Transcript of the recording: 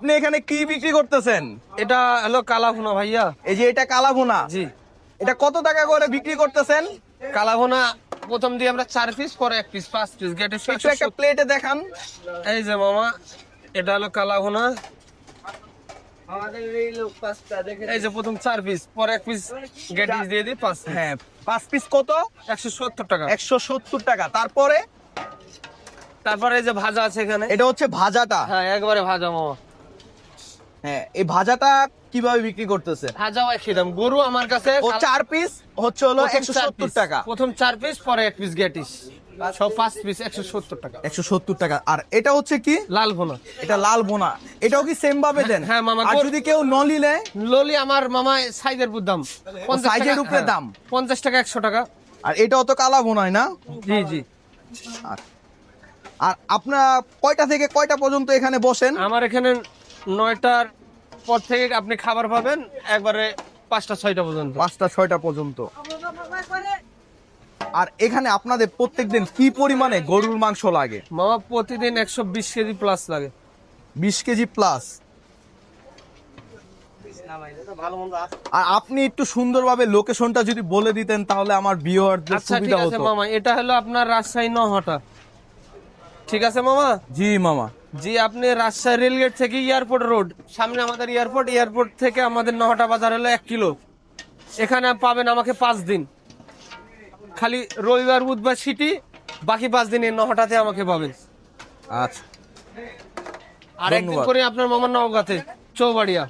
আপনি এখানে কি বিক্রি করতেছেন? এটা হলো কালাভুনা ভাইয়া। এই যে এটা কালাভুনা? জি। এটা কত টাকা করে বিক্রি করতেছেন? কালাভুনা প্রথম দিয়ে আমরা চার পিস পরে এক পিস পাঁচ পিস গেটে একটু প্লেটে দেখান। এই যে মামা এটা হলো কালাভুনা। এই যে প্রথম চার পিস পরে এক পিস গেটিস দিয়ে দিই পাঁচ হ্যাঁ পাঁচ পিস কত? একশো সত্তর টাকা। একশো সত্তর টাকা। তারপরে? তারপরে এই যে ভাজা আছে এখানে। এটা হচ্ছে ভাজাটা। হ্যাঁ একবারে ভাজা মামা। হ্যাঁ এই ভাজাটা কীভাবে বিক্রি করতেছে? ভাজাও একই দাম? গরু আমার কাছে ও চার পিস হচ্ছে হলো একশো সত্তর টাকা। প্রথম চার পিস পরে এক পিস গেটিস সব পাঁচ পিস একশো সত্তর টাকা। একশো সত্তর টাকা। আর এটা হচ্ছে কি? লাল ভোনা। এটা লাল বোনা এটাও কি সেম ভাবে দেন? হ্যাঁ, মামা, আর যদি কেউ নলি নেয়? ললি আমার মামা সাইজের দাম। সাইজের উপরে হ্যাঁ, দাম। পঞ্চাশ টাকা একশো টাকা। আর এটাও তো কালা বোনায় না? জি জি। আর আর আপনার কয়টা থেকে কয়টা পর্যন্ত এখানে বসেন? আমার এখানে নয়টার পর থেকে আপনি খাবার পাবেন একবারে পাঁচটা ছয়টা পর্যন্ত। পাঁচটা ছয়টা পর্যন্ত। আর এখানে আপনাদের প্রত্যেকদিন কি পরিমাণে গরুর মাংস লাগে? মামা প্রতিদিন একশো বিশ কেজি প্লাস লাগে। বিশ কেজি প্লাস আর আপনি একটু সুন্দরভাবে লোকেশনটা যদি বলে দিতেন তাহলে আমার ভিউয়ারদের আচ্ছা ঠিক সুবিধা আছে হতো। মামা এটা হলো আপনার রাজশাহী নহটা। ঠিক আছে মামা? জি মামা। জি আপনি রাজশাহী রেলগেট থেকে এয়ারপোর্ট রোড সামনে আমাদের এয়ারপোর্ট এয়ারপোর্ট থেকে আমাদের নহটা বাজার হলো এক কিলো। এখানে পাবেন আমাকে পাঁচ দিন। খালি রবিবার বুধবার সিটি বাকি পাঁচ দিন এই নহটাতে আমাকে পাবেন। আচ্ছা। আর একদিন। করে আপনার মামার নওগাঁতে চৌবাড়িয়া।